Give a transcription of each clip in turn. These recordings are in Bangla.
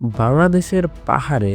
বাংলাদেশের পাহাড়ে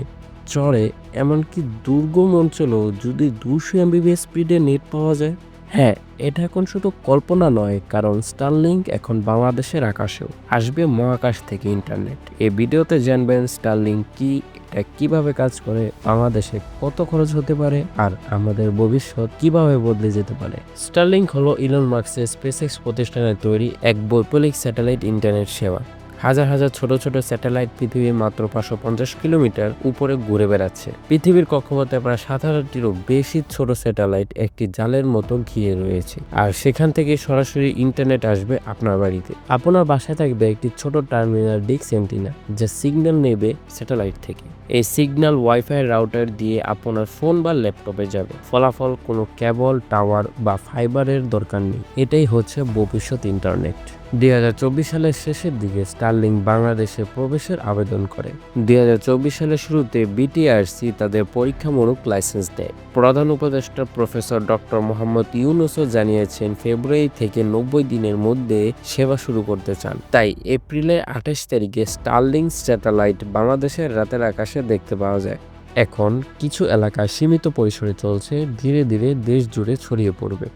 চরে এমনকি দুর্গম অঞ্চলেও যদি দুশো এমবিবিএস স্পিডে নেট পাওয়া যায়? হ্যাঁ এটা এখন শুধু কল্পনা নয়, কারণ স্টারলিংক এখন বাংলাদেশের আকাশেও আসবে মহাকাশ থেকে ইন্টারনেট এই ভিডিওতে জানবেন স্টারলিংক কি, এটা কীভাবে কাজ করে, বাংলাদেশে কত খরচ হতে পারে, আর আমাদের ভবিষ্যৎ কীভাবে বদলে যেতে পারে। স্টারলিংক হলো ইলন মার্কসের স্পেসএক্স প্রতিষ্ঠানের তৈরি এক বৈপ্লবিক স্যাটেলাইট ইন্টারনেট সেবা। হাজার হাজার ছোট ছোট স্যাটেলাইট পৃথিবীর মাত্র পাঁচশো পঞ্চাশ কিলোমিটার উপরে ঘুরে বেড়াচ্ছে। পৃথিবীর কক্ষপথে প্রায় সাত হাজারটিরও বেশি ছোট স্যাটেলাইট একটি জালের মতো ঘিরে রয়েছে। আর সেখান থেকে সরাসরি ইন্টারনেট আসবে আপনার বাড়িতে। আপনার বাসায় থাকবে একটি ছোট টার্মিনাল ডিক্স অ্যান্টিনা, যা সিগন্যাল নেবে স্যাটেলাইট থেকে। এই সিগন্যাল ওয়াইফাই রাউটার দিয়ে আপনার ফোন বা ল্যাপটপে যাবে। ফলাফল কোনো কেবল, টাওয়ার বা ফাইবারের দরকার নেই। এটাই হচ্ছে ভবিষ্যৎ ইন্টারনেট। দুই হাজার চব্বিশ সালের শেষের দিকে স্টার্লিং বাংলাদেশে প্রবেশের আবেদন করে। দুই হাজার চব্বিশ সালের শুরুতে বিটিআরসি তাদের পরীক্ষামূলক লাইসেন্স দেয়। প্রধান উপদেষ্টা প্রফেসর ডক্টর মোহাম্মদ ইউনুসও জানিয়েছেন, ফেব্রুয়ারি থেকে নব্বই দিনের মধ্যে সেবা শুরু করতে চান। তাই এপ্রিলের আঠাশ তারিখে স্টার্লিং স্যাটেলাইট বাংলাদেশের রাতের আকাশে দেখতে পাওয়া যায়। এখন কিছু এলাকায় সীমিত পরিসরে চলছে, ধীরে ধীরে দেশ জুড়ে ছড়িয়ে পড়বে।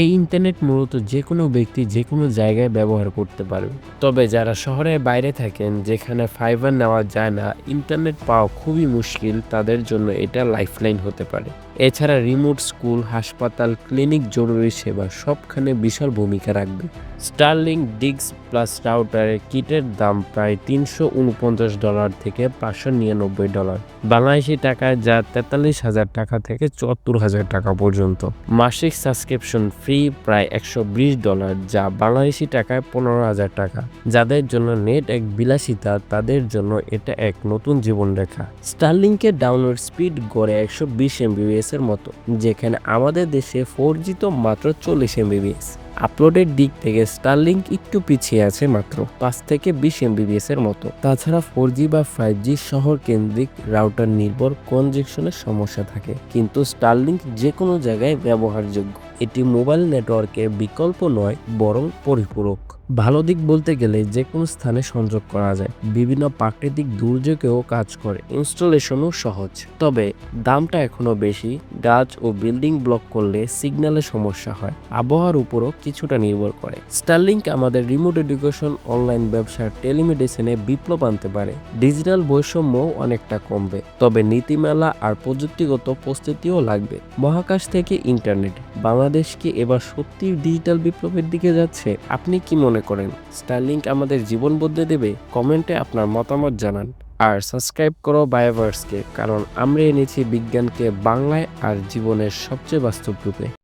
এই ইন্টারনেট মূলত যে কোনো ব্যক্তি যে কোনো জায়গায় ব্যবহার করতে পারবে। তবে যারা শহরের বাইরে থাকেন, যেখানে ফাইবার নেওয়া যায় না ইন্টারনেট পাওয়া খুবই মুশকিল, তাদের জন্য এটা লাইফলাইন হতে পারে। এছাড়া রিমোট স্কুল হাসপাতাল ক্লিনিক জরুরি সেবা সবখানে বিশাল ভূমিকা রাখবে। স্টারলিং ডিক্স প্লাস রাউটারের কিটের দাম প্রায় তিনশো উনপঞ্চাশ ডলার থেকে পাঁচশো নিরানব্বই ডলার বাংলাদেশি টাকায় যা তেতাল্লিশ হাজার টাকা থেকে চুয়াত্তর হাজার টাকা পর্যন্ত। মাসিক সাবস্ক্রিপশন ফ্রি প্রায় একশো বিশ ডলার, যা বাংলাদেশি টাকায় পনেরো হাজার টাকা। যাদের জন্য নেট এক বিলাসিতা, তাদের জন্য এটা এক নতুন জীবন জীবনরেখা। স্টারলিংকের ডাউনলোড স্পিড গড়ে একশো বিশ এমবিবিএস এর মতো, যেখানে আমাদের দেশে ফোর জি তো মাত্র চল্লিশ এমবিবিএস আপলোডের দিক থেকে স্টারলিংক একটু পিছিয়ে আছে মাত্র পাঁচ থেকে বিশ এমবিবিএস এর মতো। তাছাড়া ফোর জি বা ফাইভ জি শহর কেন্দ্রিক রাউটার নির্ভর কনজেকশনের সমস্যা থাকে, কিন্তু স্টারলিংক যে কোনো জায়গায় ব্যবহারযোগ্য। এটি মোবাইল নেটওয়ার্কের বিকল্প নয় বরং পরিপূরক। ভালো দিক বলতে গেলে যে কোনো স্থানে সংযোগ করা যায়। বিভিন্ন প্রাকৃতিক দুর্যোগেও কাজ করে। ইনস্টলেশনও সহজ। তবে দামটা এখনও বেশি। গাছ ও বিল্ডিং ব্লক করলে সিগন্যালের সমস্যা হয়। আবহাওয়ার উপরও কিছুটা নির্ভর করে। স্টারলিংক আমাদের রিমোট এডুকেশন, অনলাইন ব্যবসার টেলিমেডিসিনে বিপ্লব আনতে পারে। ডিজিটাল বৈষম্যও অনেকটা কমবে। তবে নীতিমালা আর প্রযুক্তিগত প্রস্তুতিও লাগবে। মহাকাশ থেকে ইন্টারনেট। বাংলাদেশ কি এবার সত্যি ডিজিটাল বিপ্লবের দিকে যাচ্ছে? আপনি কি মনে করেন। স্টারলিংক আমাদের জীবন বদলে দেবে, কমেন্টে আপনার মতামত জানান। আর সাবস্ক্রাইব করো বায়োভার্সকে কারণ আমরা এনেছি বিজ্ঞানকে বাংলায় আর জীবনের সবচেয়ে বাস্তব রূপে।